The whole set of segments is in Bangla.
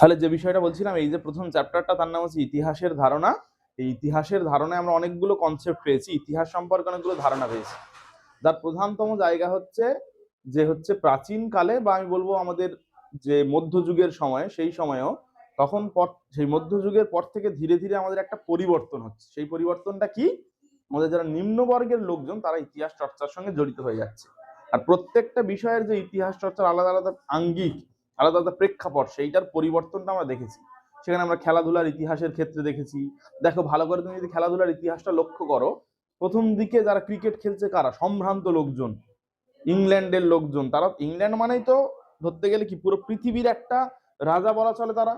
তাহলে যে বিষয়টা বলছিলাম, এই যে প্রথম চ্যাপ্টারটা তার নাম হচ্ছে ইতিহাসের ধারণা। এই ইতিহাসের ধারণায় আমরা অনেকগুলো কনসেপ্ট পেয়েছি। ইতিহাস সম্পর্কে অনেকগুলো ধারণা পেয়েছি। যার প্রধানতম জায়গা হচ্ছে যে হচ্ছে প্রাচীন কালে বা আমি বলব আমাদের যে মধ্যযুগের সময়, সেই সময়েও তখন পর, সেই মধ্যযুগের পর থেকে ধীরে ধীরে আমাদের একটা পরিবর্তন হচ্ছে। সেই পরিবর্তনটা কি? আমাদের যারা নিম্নবর্গের লোকজন, তারা ইতিহাস চর্চার সঙ্গে জড়িত হয়ে যাচ্ছে। আর প্রত্যেকটা বিষয়ের যে ইতিহাস চর্চার আলাদা আলাদা আঙ্গিক আলাদা আলাদা প্রেক্ষাপট, সেইটার পরিবর্তনটা আমরা দেখেছি। সেখানে আমরা খেলাধুলার ইতিহাসের ক্ষেত্রে দেখেছি। দেখো, ভালো করে তুমি যদি খেলাধুলার ইতিহাসটা লক্ষ্য করো, প্রথম দিকে যারা ক্রিকেট খেলছে কারা? সম্ভ্রান্ত লোকজন। ইংল্যান্ডের লোকজন। তারা, ইংল্যান্ড মানেই তো ধরতে গেলে কি? পুরো পৃথিবীর একটা রাজা বলা চলে তারা।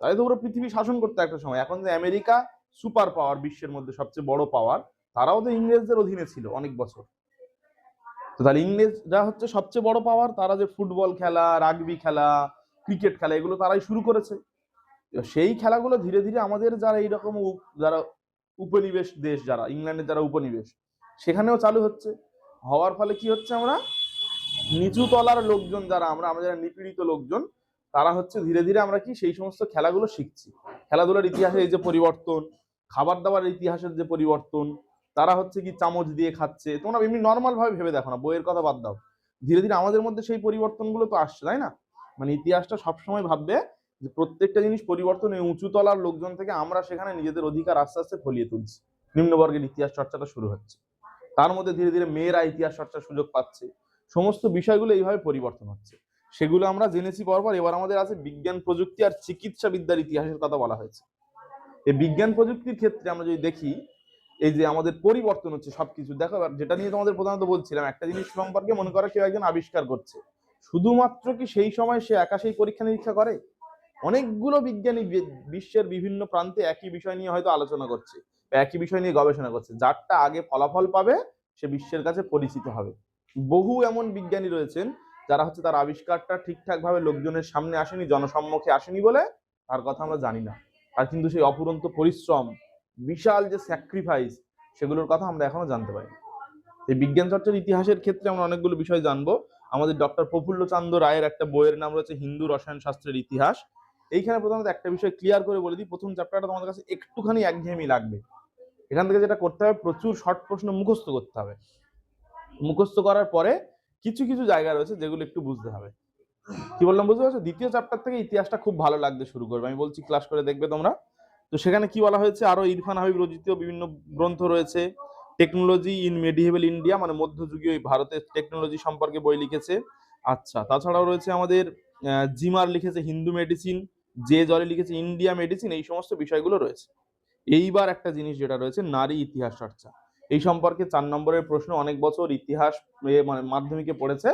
তাই তো পুরো পৃথিবী শাসন করতে একটা সময়। এখন যে আমেরিকা সুপার পাওয়ার বিশ্বের মধ্যে সবচেয়ে বড় পাওয়ার তারাও তো ইংরেজদের অধীনে ছিল অনেক বছর। তো তাহলে ইংরেজরা হচ্ছে সবচেয়ে বড় পাওয়ার তারা যে ফুটবল খেলা রাগবি খেলা ক্রিকেট খেলা, এগুলো তারাই শুরু করেছে। সেই খেলাগুলো ধীরে ধীরে আমাদের যারা এইরকম যারা উপনিবেশ দেশ, যারা ইংল্যান্ডের যারা উপনিবেশ, সেখানেও চালু হচ্ছে। হওয়ার ফলে কি হচ্ছে আমরা? নিচু তলার লোকজন যারা, আমরা আমরা যারা নিপীড়িত লোকজন, তারা হচ্ছে ধীরে ধীরে আমরা কি সেই সমস্ত খেলাগুলো শিখছি। খেলাধুলার ইতিহাসের এই যে পরিবর্তন, খাবার দাবারের ইতিহাসের যে পরিবর্তন তারা হচ্ছে কি চামচ দিয়ে খাচ্ছে। তোমরা এমনি নর্মাল ভাবে ভেবে দেখো না, বইয়ের কথা বাদ দাও। ধীরে ধীরে আমাদের মধ্যে সেই পরিবর্তনগুলো তো আসছে, তাই না? মানে ইতিহাসটা সবসময় ভাববে যে প্রত্যেকটা জিনিস পরিবর্তন এই উঁচু তলার লোকজন থেকে আমরা সেখানে নিজেদের অধিকার আস্তে আস্তে ফলিয়ে তুলছি। নিম্নবর্গের ইতিহাস চর্চাটা শুরু হচ্ছে। তার মধ্যে ধীরে ধীরে মেয়েরা ইতিহাস চর্চার সুযোগ পাচ্ছে। সমস্ত বিষয়গুলো এইভাবে পরিবর্তন হচ্ছে। সেগুলো আমরা জেনেছি পরপর, এবার আমাদের আছে বিজ্ঞান প্রযুক্তি আর চিকিৎসা বিদ্যার ইতিহাসের কথা বলা হয়েছে। এই বিজ্ঞান প্রযুক্তির ক্ষেত্রে আমরা যদি দেখি এই যে আমাদের পরিবর্তন হচ্ছে সবকিছু। দেখো, যেটা নিয়ে তোমাদের প্রধানত বলছিলাম, একটা জিনিস সম্পর্কে মনে করো কেউ একজন আবিষ্কার করছে। শুধুমাত্র কি সেই সময় সে একা সেই পরীক্ষা নিরীক্ষা করে? অনেকগুলো বিজ্ঞানী বিশ্বের বিভিন্ন প্রান্তে একই বিষয় নিয়ে হয়তো আলোচনা করছে একই বিষয় নিয়ে গবেষণা করছে। যারটা আগে ফলাফল পাবে, সে বিশ্বের কাছে পরিচিত হবে। বহু এমন বিজ্ঞানী রয়েছেন, যারা হচ্ছে তার আবিষ্কারটা ঠিকঠাক ভাবে লোকজনের সামনে আসেনি, জনসম্মুখে আসেনি বলে তার কথা আমরা জানি না। আর কিন্তু সেই অপুরন্ত পরিশ্রম বিশাল যে স্যাক্রিফাইস সেগুলোর কথা আমরা এখনও জানতে পারি এই বিজ্ঞান চর্চার ইতিহাসের ক্ষেত্রে আমরা অনেকগুলো বিষয় জানব। আমাদের ডক্টর প্রফুল্ল চান্দ রায়ের একটা বইয়ের নাম রয়েছে হিন্দু রসায়ন শাস্ত্রের ইতিহাস। এইখানে প্রথমত একটা বিষয় ক্লিয়ার করে বলে দিই, প্রথম চ্যাপ্টারটা তোমাদের কাছে একটুখানি একঘেয়েমি লাগবে। এখান থেকে যেটা করতে হবে, প্রচুর শর্ট প্রশ্ন মুখস্থ করতে হবে। মুখস্থ করার পরে কিছু কিছু জায়গা রয়েছে যেগুলো একটু বুঝতে হবে। কি বললাম, বুঝতে পারছ? দ্বিতীয় চ্যাপ্টার থেকে ইতিহাসটা খুব ভালো লাগতে শুরু করবে। আমি বলছি ক্লাস করে দেখবে তোমরা। তো সেখানে কি বলা হয়েছে? আরও ইরফান হাবিব রচিত বিভিন্ন গ্রন্থ রয়েছে। টেকনোলজি ইন মেডিভেল ইন্ডিয়া মানে মধ্যযুগীয় ভারতের টেকনোলজি সম্পর্কে বই লিখেছে। আচ্ছা তাছাড়াও রয়েছে আমাদের জিমার লিখেছে হিন্দু মেডিসিন যে জলে লিখেছে ইন্ডিয়া মেডিসিন এই সমস্ত বিষয়গুলো রয়েছে। এইবার একটা জিনিস যেটা রয়েছে, নারী ইতিহাস চর্চা। এই সম্পর্কে চার নম্বরের প্রশ্ন, অনেক বছর ইতিহাস মানে মাধ্যমিকে পড়েছে।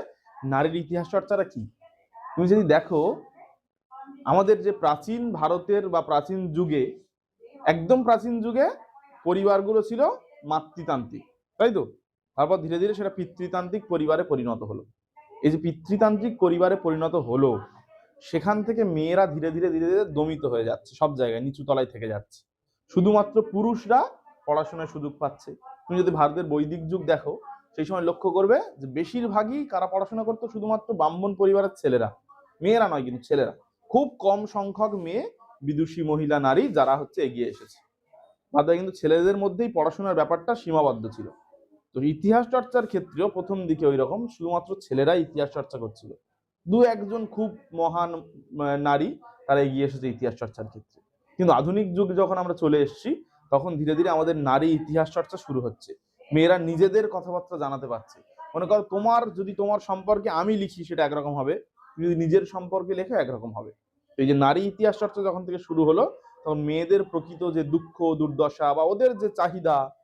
নারীর ইতিহাস চর্চাটা কি? তুমি যদি দেখো আমাদের যে প্রাচীন ভারতের বা প্রাচীন যুগে, একদম প্রাচীন যুগে পরিবারগুলো ছিল মাতৃতান্ত্রিক, তাই তো? তারপর ধীরে ধীরে সেটা পিতৃতান্ত্রিক পরিবারে পরিণত হলো। এই যে পিতৃতান্ত্রিক পরিবারে পরিণত হলো, সেখান থেকে মেয়েরা ধীরে ধীরে ধীরে ধীরে দমিত হয়ে যাচ্ছে সব জায়গায়, নিচু তলায় থেকে যাচ্ছে। শুধুমাত্র পুরুষরা পড়াশোনার সুযোগ পাচ্ছে। তুমি যদি ভারতের বৈদিক যুগ দেখো, সেই সময় লক্ষ্য করবে যে বেশিরভাগই কারা পড়াশোনা করতো? শুধুমাত্র ব্রাহ্মণ পরিবারের ছেলেরা। মেয়েরা নয় কিন্তু ছেলেরা। খুব কম সংখ্যক মেয়ে বিদুষী মহিলা, নারী যারা হচ্ছে এগিয়ে এসেছে। বাকি কিন্তু ছেলেদের মধ্যেই পড়াশোনার ব্যাপারটা সীমাবদ্ধ ছিল। তো ইতিহাস চর্চার ক্ষেত্রেও প্রথম দিকে ওই রকম শুধুমাত্র ছেলেরা ইতিহাস চর্চা করছিল। দু একজন খুব মহান নারী, তারা এগিয়ে এসেছে ইতিহাস চর্চার ক্ষেত্রে। কিন্তু আধুনিক যুগ যখন আমরা চলে এসেছি, তখন ধীরে ধীরে আমাদের নারী ইতিহাস চর্চা শুরু হচ্ছে। মেয়েরা নিজেদের কথাবার্তা জানাতে পারছে। মনে করো তোমার, যদি তোমার সম্পর্কে আমি লিখি, সেটা একরকম হবে। যদি নিজের সম্পর্কে লেখো, একরকম হবে। এই যে নারী ইতিহাস চর্চা যখন থেকে শুরু হলো, তখন মেয়েদের প্রকৃত যে দুঃখ, দুর্দশা বা ওদের যে চাহিদা,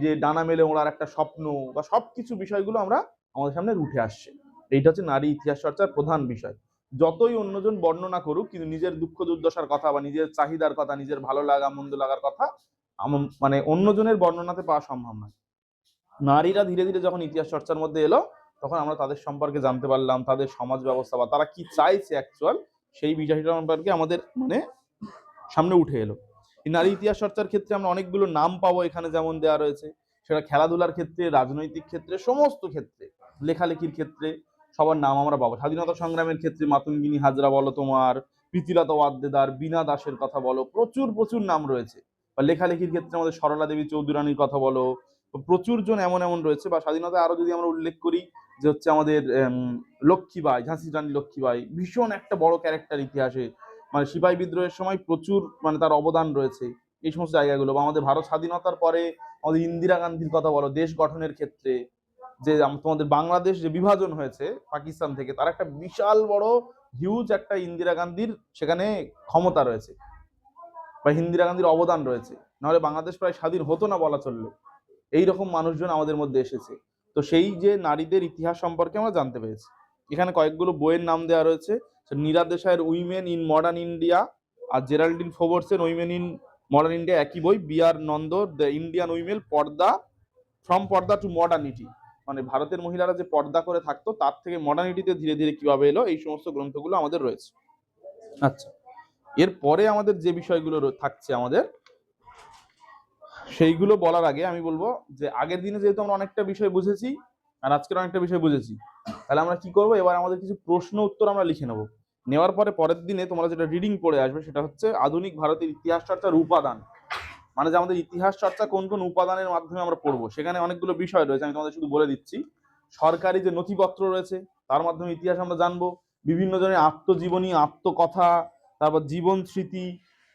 যে- ডানা মেলে ওড়ার একটা স্বপ্ন বা সবকিছু বিষয়গুলো আমরা আমাদের সামনে উঠে আসছে। এইটা হচ্ছে নারী ইতিহাস চর্চার প্রধান বিষয়। যতই অন্যজন বর্ণনা করুক, কিন্তু নিজের দুঃখ, দুর্দশার কথা বা নিজের চাহিদার কথা, নিজের ভালো লাগা, মন্দ লাগার কথা মানে অন্যজনের বর্ণনাতে পাওয়া সম্ভব নয়। নারীরা ধীরে ধীরে যখন ইতিহাস চর্চার মধ্যে এলো, তখন আমরা তাদের সম্পর্কে জানতে পারলাম, তাদের সমাজ ব্যবস্থা বা তারা কি চাইছে অ্যাকচুয়াল সেই বিষয়টা সম্পর্কে আমাদের মানে সামনে উঠে এলো। এই নারী ইতিহাস চর্চার ক্ষেত্রে আমরা অনেকগুলো নাম পাবো এখানে যেমন দেওয়া রয়েছে। সেটা খেলাধুলার ক্ষেত্রে, রাজনৈতিক ক্ষেত্রে, সমস্ত ক্ষেত্রে, লেখালেখির ক্ষেত্রে সবার নাম আমরা পাবো। স্বাধীনতা সংগ্রামের ক্ষেত্রে মাতঙ্গিনী হাজরা বলো তোমার, প্রীতিলতা ওয়াদ্দেদার, বীণা দাসের কথা বলো, প্রচুর প্রচুর নাম রয়েছে। বা লেখালেখির ক্ষেত্রে আমাদের সরলা দেবী চৌধুরানীর কথা বলো প্রচুর জন এমন এমন রয়েছে। বা স্বাধীনতা আরও যদি আমরা উল্লেখ করি যে হচ্ছে আমাদের লক্ষ্মীবাই ঝাঁসি রানী লক্ষ্মীবাই, ভীষণ একটা বড় ক্যারেক্টার ইতিহাসে। মানে সিপাহী বিদ্রোহের সময় প্রচুর মানে তার অবদান রয়েছে এই সমস্ত জায়গাগুলো। বা আমাদের ভারত স্বাধীনতার পরে আমাদের ইন্দিরা গান্ধীর কথা বলো, দেশ গঠনের ক্ষেত্রে যে তোমাদের বাংলাদেশ যে বিভাজন হয়েছে পাকিস্তান থেকে, তার একটা বিশাল বড় হিউজ একটা ইন্দিরা গান্ধীর সেখানে ক্ষমতা রয়েছে। বা ইন্দিরা গান্ধীর অবদান রয়েছে। নাহলে বাংলাদেশ প্রায় স্বাধীন হতো না বলা চললে এই রকম মানুষজন আমাদের মধ্যে এসেছে। তো সেই যে নারীদের ইতিহাস সম্পর্কে আমরা জানতে পেরেছি। এখানে কয়েকগুলো বইয়ের নাম দেওয়া রয়েছে। নীরা দেশাইয়ের উইমেন ইন মডার্ন ইন্ডিয়া আর জেরাল্ডিন ফোবর্সের উইমেন ইন মডার্ন ইন্ডিয়া একই বই। B R Nanda, the Indian women, purdah, from purdah to modernity. মানে ভারতের মহিলারা যে পর্দা করে থাকতো, তার থেকে মডার্নিটিতে ধীরে ধীরে কীভাবে এলো, এই সমস্ত গ্রন্থগুলো আমাদের রয়েছে। আচ্ছা এরপরে আমাদের যে বিষয়গুলো থাকছে আমাদের সেইগুলো বলার আগে আমি বলব যে আগের দিনে যেহেতু আমরা অনেকটা বিষয় বুঝেছি আর আজকের অনেকটা বিষয় বুঝেছি, তাহলে আমরা কি করব? এবার আমাদের কিছু প্রশ্ন উত্তর আমরা লিখে নেব। নেওয়ার পরে পরের দিনে তোমরা যেটা রিডিং পড়ে আসবে সেটা হচ্ছে আধুনিক ভারতের ইতিহাস চর্চার উপাদান। মানে যে আমাদের ইতিহাস চর্চা কোন কোন উপাদানের মাধ্যমে আমরা পড়ব, সেখানে অনেকগুলো বিষয় রয়েছে, আমি তোমাদের শুধু বলে দিচ্ছি। সরকারি যে নথিপত্র রয়েছে, তার মাধ্যমে ইতিহাস আমরা জানব। বিভিন্ন জনের আত্মজীবনী, আত্মকথা, তারপর জীবন স্মৃতি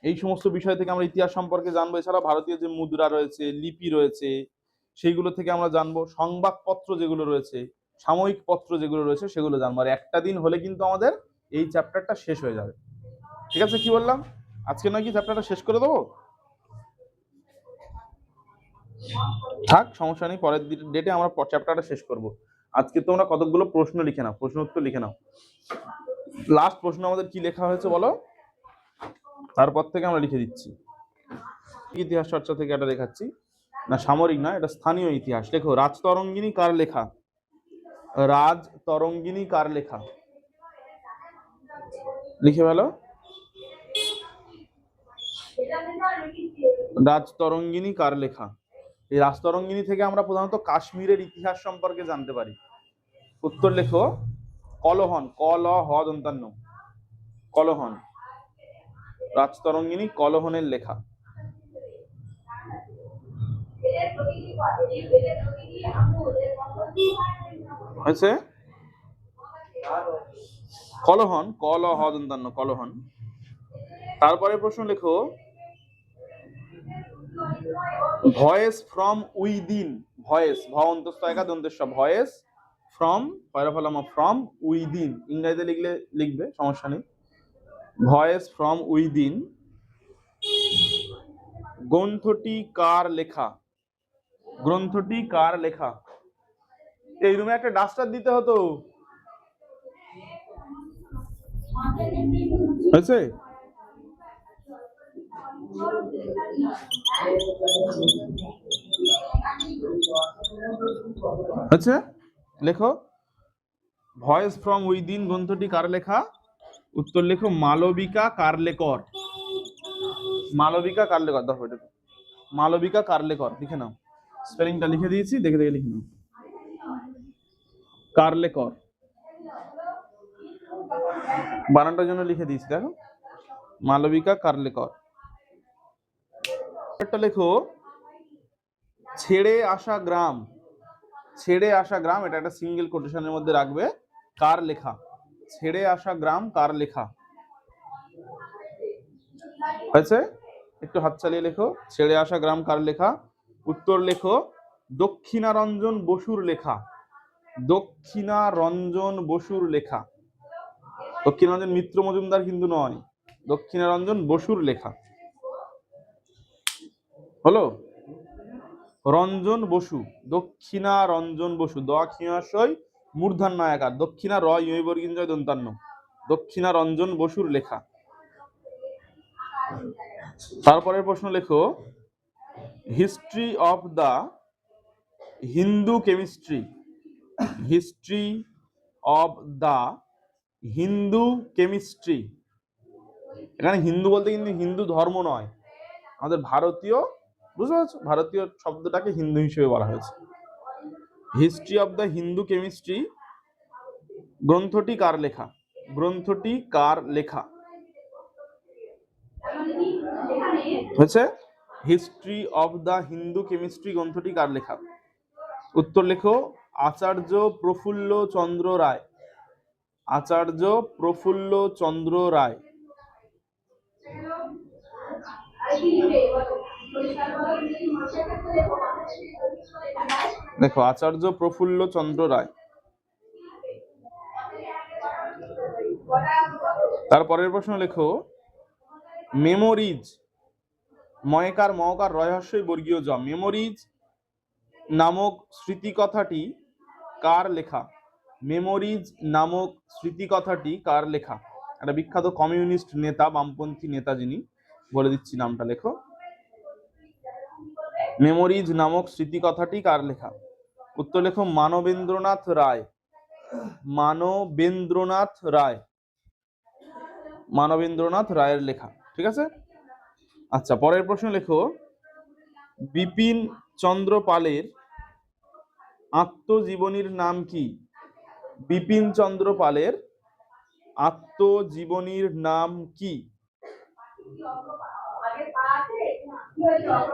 এই সমস্ত বিষয় থেকে আমরা ইতিহাস সম্পর্কে জানব। এছাড়া ভারতীয় যে মুদ্রা রয়েছে, লিপি রয়েছে, সেইগুলো থেকে আমরা জানব। সংবাদপত্র যেগুলো রয়েছে, সাময়িক পত্র যেগুলো রয়েছে, সেগুলো জানব। আর একটা দিন হলে কিন্তু আমাদের এই চ্যাপ্টারটা শেষ হয়ে যাবে। ঠিক আছে, কি বললাম? আজকে নয় কি চ্যাপ্টারটা শেষ করে দেবো? থাক, সমস্যা নেই, পরের ডেটে আমরা চ্যাপ্টারটা শেষ করব। আজকে তোমরা কতগুলো প্রশ্ন লিখে নাও, প্রশ্ন উত্তর লিখে নাও। লাস্ট প্রশ্ন আমাদের কি লেখা হয়েছে বলো? তারপর থেকে আমরা লিখে দিচ্ছি। ইতিহাস চর্চা থেকে এটা দেখাচ্ছি। না, সামরিক না এটা স্থানীয় ইতিহাস। লেখো রাজতরঙ্গিনী কার লেখা? রাজ তরঙ্গিনী কার লেখা? লিখে ফেলো। রাজতরঙ্গিনী কার লেখা? এই রাজতরঙ্গিনী থেকে আমরা প্রধানত কাশ্মীরের ইতিহাস সম্পর্কে জানতে পারি। উত্তর লেখো, কলহন ক ল হ কলহন। রাজতরঙ্গিনী কলহনের লেখা। হয়েছে? কলহন ক ল হ দন্তান্ন কলহন। তারপরে প্রশ্ন লেখো। ভয়েস ফ্রম উইদিন, ভয়েস ভ অন্তস্থ একা দন্তেশ্ব ভয়েস ফ্রম পয়লা ফলাম ফ্রম উইদিন। ইংরেজিতে লিখলে লিখবে, সমস্যা নেই। Voice from within. গ্রন্থটি কার লেখা? গ্রন্থটি কার লেখা? এই রুমে একটা ডাস্টার দিতে হতো। আচ্ছা লেখো। ভয়েস ফ্রম উইদিন, গ্রন্থটি কার লেখা? উত্তর লেখো, মালবিকা কারলেকর। মালবিকা কারলেকর দেখো। এটা মালবিকা কারলেকর, লিখে নাও। স্পেলিংটা লিখে দিয়েছি, দেখে দেখে লিখে নাও। কারলেকর। বানানটার জন্য লিখে দিয়েছি, দেখো। মালবিকা কারলেকর। একটা লেখো, ছেড়ে আসা গ্রাম। ছেড়ে আসা গ্রাম, এটা একটা সিঙ্গেল কোটেশনের মধ্যে রাখবে, কার লেখা? ছেড়ে আসা গ্রাম কার লেখা? হয়েছে? একটু হাত চালিয়ে লেখো। ছেড়ে আসা গ্রাম কার লেখা? উত্তর লেখো। দক্ষিণারঞ্জন বসুর লেখা। দক্ষিণারঞ্জন বসুর লেখা। দক্ষিণারঞ্জন মিত্র মজুমদার কিন্তু নয়। দক্ষিণারঞ্জন বসুর লেখা। হলো? রঞ্জন বসু। দক্ষিণারঞ্জন বসু। দক্ষিণাশয় মূর্ধন্য নায়াকার দক্ষিণা র দন্তান্ন। দক্ষিণা রঞ্জন বসুর লেখা। তারপরের প্রশ্ন লেখো। History of the Hindu chemistry. History of the Hindu chemistry. এখানে হিন্দু বলতে কিন্তু হিন্দু ধর্ম নয়। আমাদের ভারতীয়, বুঝতে পারছ? ভারতীয় শব্দটাকে হিন্দু হিসেবে বলা হয়েছে। History of the Hindu chemistry গ্রন্থটি কার লেখা? গ্রন্থটি কার লেখা? হয়েছে? History of the Hindu chemistry গ্রন্থটি কার লেখা? উত্তর লেখো, আচার্য প্রফুল্ল চন্দ্র রায়। আচার্য প্রফুল্ল চন্দ্র রায়। দেখো, আচার্য প্রফুল্ল চন্দ্র রায়। তারপরের প্রশ্ন লেখো, মেমোরিজ ময়কার মহকার রহস্যই বর্গীয় জ মেমোরিজ নামক স্মৃতিকথাটি কার লেখা? মেমোরিজ নামক স্মৃতিকথাটি কার লেখা? একটা বিখ্যাত কমিউনিস্ট নেতা, বামপন্থী নেতা যিনি, বলে দিচ্ছি নামটা লেখো। মেমোরিজ নামক স্মৃতিকথাটি কার লেখা? উত্তর লেখো, মানবেন্দ্রনাথ রায়। মানবেন্দ্রনাথ রায়। মানবেন্দ্রনাথ রায়ের লেখা, ঠিক আছে? আচ্ছা পরের প্রশ্ন লেখো। বিপিন চন্দ্র পালের আত্মজীবনীর নাম কি? বিপিন চন্দ্র পালের আত্মজীবনীর নাম কি?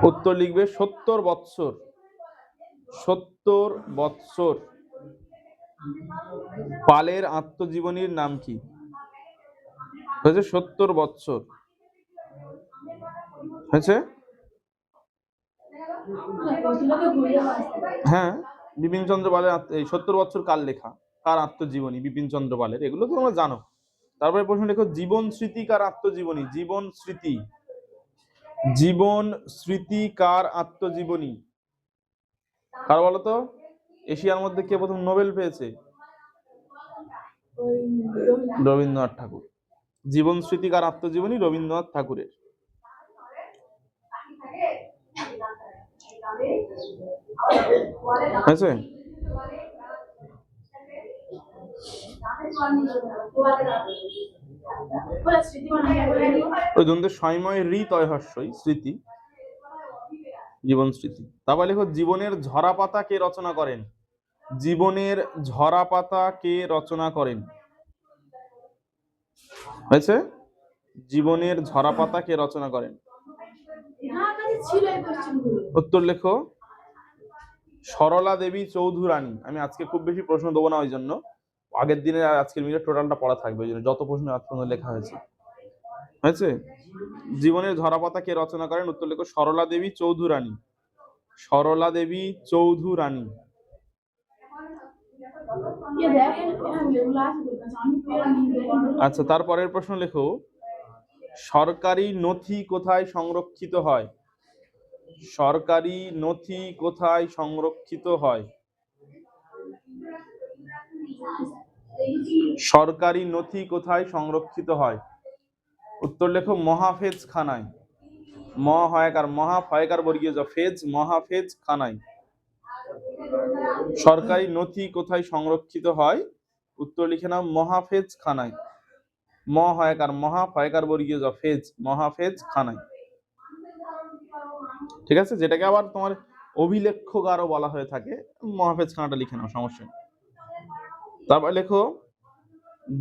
উত্তর লিখবে সত্তর বৎসর। সত্তর বৎসর। পালের আত্মজীবনীর নাম কি? হয়েছে সত্তর বৎসর। হয়েছে? হ্যাঁ বিপিন চন্দ্র পালের এই সত্তর বছর কাল লেখা? কার আত্মজীবনী? বিপিন চন্দ্র পালের, এগুলো তো তোমরা জানো। তারপরে প্রশ্ন লেখো, জীবন স্মৃতি কার আত্মজীবনী? জীবন স্মৃতি। জীবন স্মৃতি কার আত্মজীবনী? কার বলতো এশিয়ার মধ্যে কে প্রথম নোবেল পেয়েছে? রবীন্দ্রনাথ। ঠাকুর। জীবন স্মৃতি কার আত্মজীবনী? রবীন্দ্রনাথ ঠাকুরের। হয়েছে? ওই দ্বন্দ্বের স্বয়ময় রি তয়হস্যই স্মৃতি জীবন স্মৃতি। তারপর লেখো জীবনের ঝরা পাতা কে রচনা করেন? জীবনের ঝরা পাতা কে রচনা করেন? হয়েছে? জীবনের ঝরা পাতা কে রচনা করেন? উত্তর লেখো। সরলা দেবী চৌধুরানী। আমি আজকে খুব বেশি প্রশ্ন দেবো না ওই জন্য আগের দিনে আজকের মিনিটে টোটালটা পড়া থাকবে। ওই জন্য যত প্রশ্ন আজ লেখা হয়েছে। হয়েছে? জীবনের ঝরাপাতা কে রচনা করেন? উত্তর লেখো সরলা দেবী চৌধুরানী। সরলা দেবী চৌধুরানী। আচ্ছা তারপরের প্রশ্ন লেখো। সরকারি নথি কোথায় সংরক্ষিত হয়? সরকারি নথি কোথায় সংরক্ষিত হয়? সরকারি নথি কোথায় সংরক্ষিত হয়? উত্তর লেখো, মহাফেজ খানায় ম হয়কার, মহা ফয়কার বর্গীয় জ, ফেজ, মহাফেজ খানায় সরকারি নথি কোথায় সংরক্ষিত হয়? উত্তর লিখে নাও, মহাফেজ খানায় ম হয়কার, মহা ফয়কার বর্গীয় জ, ফেজ, মহাফেজ খানায় ঠিক আছে? যেটাকে আবার তোমার অভিলেখ্যকারও বলা হয়ে থাকে, মহাফেজ খানাটা লিখে নাও, সমস্যা তারপর লেখো,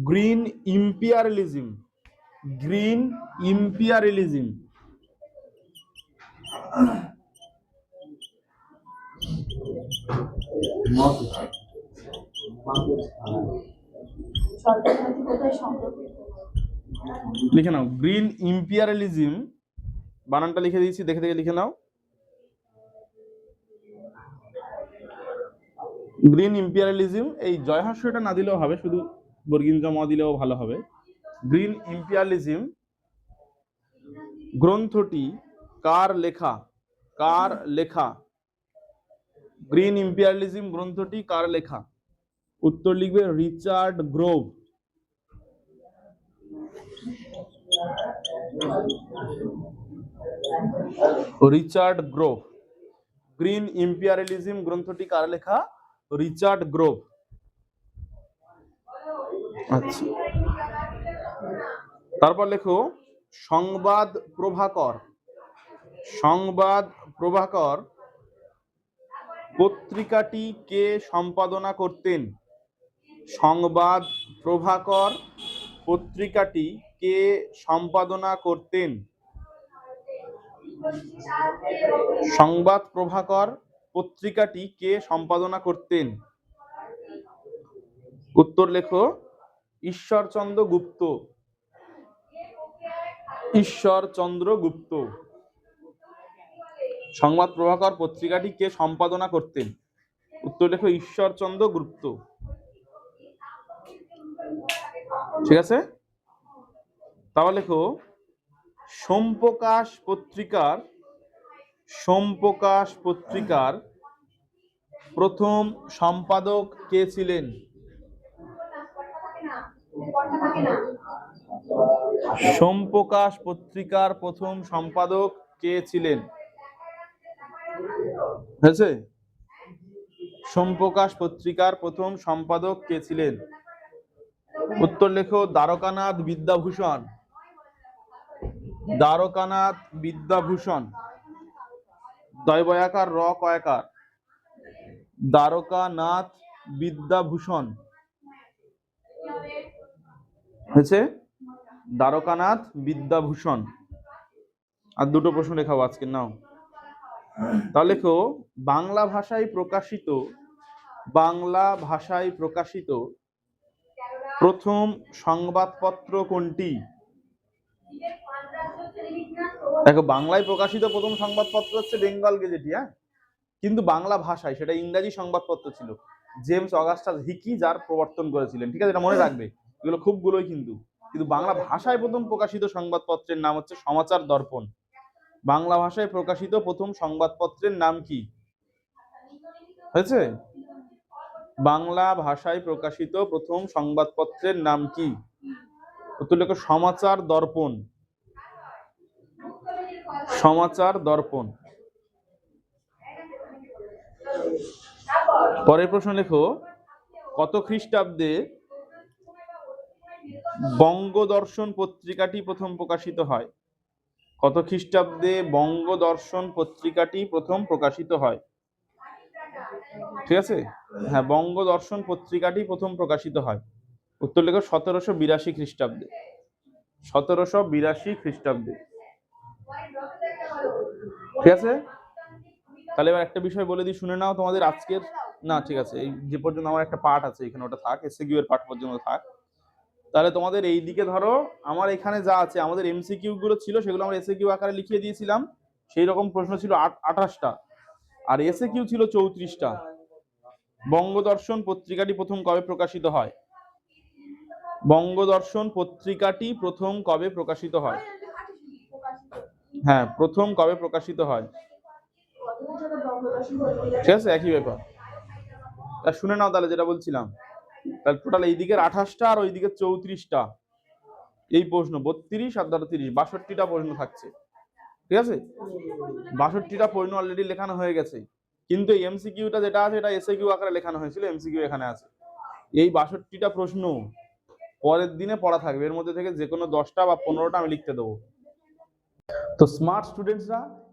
গ্রিন ইম্পিয়ারিলিজম। গ্রিন ইম্পিয়ারিলিজম। লিখে নাও, গ্রিন ইম্পিয়ারিলিজম। বানানটা লিখে দিয়েছি, দেখে দেখে লিখে নাও। গ্রিন ইম্পিয়ারিলিজম, এই জয়হাস্যটা না দিলেও হবে, শুধু বর্গিন জমা দিলেও ভালো হবে। গ্রিন ইম্পিয়ারিলিজম গ্রন্থটি কার লেখা? কার লেখা? গ্রিন ইম্পিয়ারিলিজম গ্রন্থটি কার লেখা? উত্তর লিখবে Richard Grove. Richard Grove. Green imperialism গ্রন্থটি কার লেখা? Richard Grove. আচ্ছা। তারপর লেখো, সংবাদ প্রভাকর। সংবাদ প্রভাকর পত্রিকাটি কে সম্পাদনা করতেন? সংবাদ প্রভাকর পত্রিকাটি কে সম্পাদনা করতেন? সংবাদ প্রভাকর পত্রিকাটি কে সম্পাদনা করতেন? উত্তর লেখো, ঈশ্বরচন্দ্র গুপ্ত। ঈশ্বরচন্দ্র গুপ্ত সংবাদ প্রভাকর পত্রিকাটি কে সম্পাদনা করতেন। উত্তর লেখো ঈশ্বরচন্দ্র গুপ্ত ঠিক আছে? তাহলে লেখো, সোমপ্রকাশ পত্রিকার সোমপ্রকাশ পত্রিকার প্রথম সম্পাদক কে ছিলেন? সোমপ্রকাশ পত্রিকার প্রথম সম্পাদক কে ছিলেন? হয়েছে? সোমপ্রকাশ পত্রিকার প্রথম সম্পাদক কে ছিলেন? উত্তর লেখো, দ্বারকানাথ বিদ্যাভূষণ। দ্বারকানাথ বিদ্যাভূষণ। দয় বয়াকার র কয়াকার। দ্বারকানাথ বিদ্যাভূষণ। হয়েছে? দ্বারকানাথ বিদ্যাভূষণ। আর দুটো প্রশ্ন লেখাবো আজকে, নাও। তাহলে লেখো, বাংলা ভাষায় প্রকাশিত, বাংলা ভাষায় প্রকাশিত প্রথম সংবাদপত্র কোনটি? দেখো, বাংলায় প্রকাশিত প্রথম সংবাদপত্র হচ্ছে বেঙ্গল গেজেটি হ্যাঁ? কিন্তু বাংলা ভাষায় সেটা ইংরাজি সংবাদপত্র ছিল। জেমস অগাস্টাস হিকি যার প্রবর্তন করেছিলেন, ঠিক আছে? এটা মনে রাখবে। এগুলো খুব গুলোই কিন্তু। কিন্তু বাংলা ভাষায় প্রথম প্রকাশিত সংবাদপত্রের নাম হচ্ছে সমাচার দর্পণ। বাংলা ভাষায় প্রকাশিত প্রথম সংবাদপত্রের নাম কি? হয়েছে? বাংলা ভাষায় প্রকাশিত প্রথম সংবাদপত্রের নাম কি? সমাচার দর্পণ। সমাচার দর্পণ। পরের প্রশ্ন লেখো, কত খ্রিস্টাব্দে বঙ্গদর্শন পত্রিকাটি প্রথম প্রকাশিত হয়। কত খ্রিস্টাব্দে বঙ্গদর্শন পত্রিকাটি প্রথম প্রকাশিত হয়? ঠিক আছে? হ্যাঁ বঙ্গদর্শন পত্রিকাটি প্রথম প্রকাশিত হয়। উত্তর লেখো, সতেরোশো বিরাশি খ্রিস্টাব্দে। সতেরোশো বিরাশি খ্রিস্টাব্দে। ঠিক আছে? তাহলে এবার একটা বিষয় বলে দিই, শুনে নাও তোমাদের আজকের না, ঠিক আছে, এই যে পর্যন্ত আমার একটা পার্ট আছে, এখানে ওটা থাক এসএকিউ এর পার্ট পর্যন্ত থাক। তাহলে তোমাদের এই দিকে ধরো, আমার এখানে যা আছে, আমাদের এমসিকিউ গুলো ছিল, সেগুলো আমরা এসএকিউ আকারে লিখিয়ে দিয়েছিলাম। সেই রকম প্রশ্ন ছিল আঠাশটা। আর এসে কিউ ছিল চৌত্রিশটা। বঙ্গদর্শন পত্রিকাটি প্রথম কবে প্রকাশিত হয়? বঙ্গদর্শন পত্রিকাটি প্রথম কবে প্রকাশিত হয়? হ্যাঁ প্রথম কবে প্রকাশিত হয়? ঠিক আছে, একই ব্যাপার। শুনে নাও তাহলে যেটা বলছিলাম। তাহলে টোটাল এই দিকের আঠাশটা আর ওই দিকের চৌত্রিশটা। এই প্রশ্ন, বত্রিশ আর ধরো তিরিশ, বাষট্টিটা প্রশ্ন থাকছে। ঠিক আছে? বাষট্টিটা প্রশ্ন অলরেডি লেখানো হয়ে গেছে। কিন্তু এমসিকিউটা যেটা আছে, এটা এসএ কিউ আকারে লেখানো হয়েছিল এমসিকিউ এখানে আছে। এই বাষট্টিটা প্রশ্ন পরের দিনে পড়া থাকবে। এর মধ্যে থেকে যে কোনো দশটা বা পনেরোটা আমি লিখতে দেবো। তো স্মার্ট স্টুডেন্টসরা